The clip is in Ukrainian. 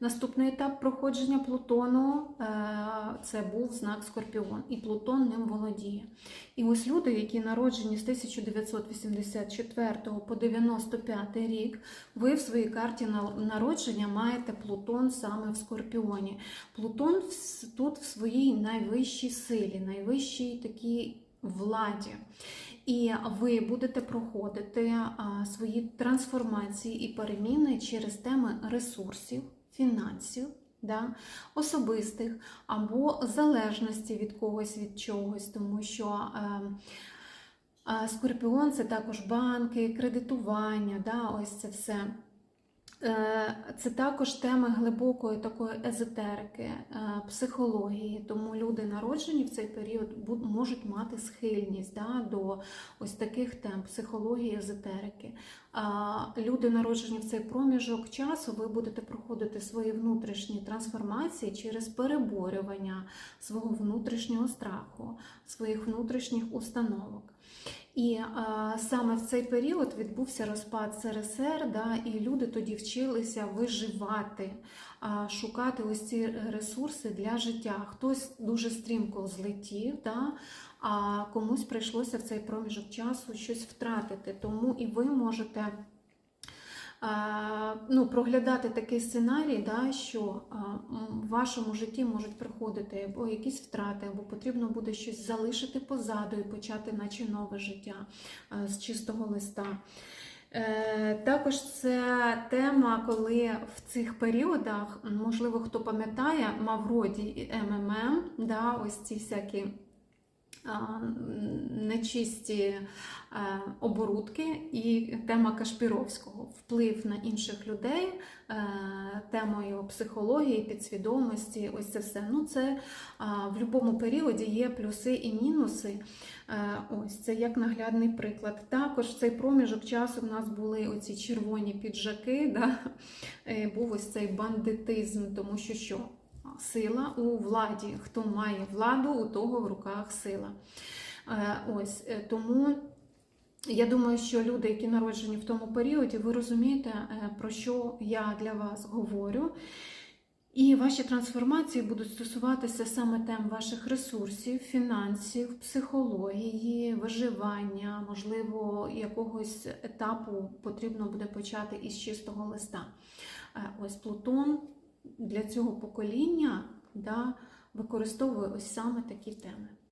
Наступний етап проходження Плутону е, це був знак Скорпіон, і Плутон ним володіє. І ось люди, які народжені з 1984 по 95 рік, ви в своїй карті народження маєте Плутон саме в Скорпіоні. Плутон тут в своїй найвищій силі, найвищій такій владі. І ви будете проходити свої трансформації і переміни через теми ресурсів, фінансів, да, особистих або залежності від когось від чогось, тому що е, е, скорпіон це також банки, кредитування, да, ось це все. Е, Це також теми глибокої такої езотерики, е, психології. Тому люди народжені в цей період можуть мати схильність да, до ось таких тем психології, езотерики. Люди народжені в цей проміжок часу, ви будете проходити свої внутрішні трансформації через переборювання свого внутрішнього страху, своїх внутрішніх установок. І а, саме в цей період відбувся розпад СРСР, да, і люди тоді вчилися виживати, а, шукати ось ці ресурси для життя. Хтось дуже стрімко злетів, да, а комусь прийшлося в цей проміжок часу щось втратити. Тому і ви можете. Ну, проглядати такий сценарій, да, що в вашому житті можуть приходити або якісь втрати, або потрібно буде щось залишити позаду і почати, наче нове життя з чистого листа. Е, Також це тема, коли в цих періодах, можливо, хто пам'ятає, Мавроді і МММ, да, ось ці всякі нечисті е, оборудки і тема Кашпіровського вплив на інших людей, е, темою психології, підсвідомості. Ось це все. Ну, це в будь-якому періоді є плюси і мінуси. Е, Ось це як наглядний приклад. Також в цей проміжок часу в нас були оці червоні піджаки, да? Е, був ось цей бандитизм, тому що що? Сила у владі. Хто має владу, у того в руках сила. Е, Ось е, тому я думаю, що люди, які народжені в тому періоді, ви розумієте, е, про що я для вас говорю. І ваші трансформації будуть стосуватися саме тем ваших ресурсів, фінансів, психології, виживання, можливо, якогось етапу потрібно буде почати із чистого листа. Ось Плутон для цього покоління да, використовує ось саме такі теми.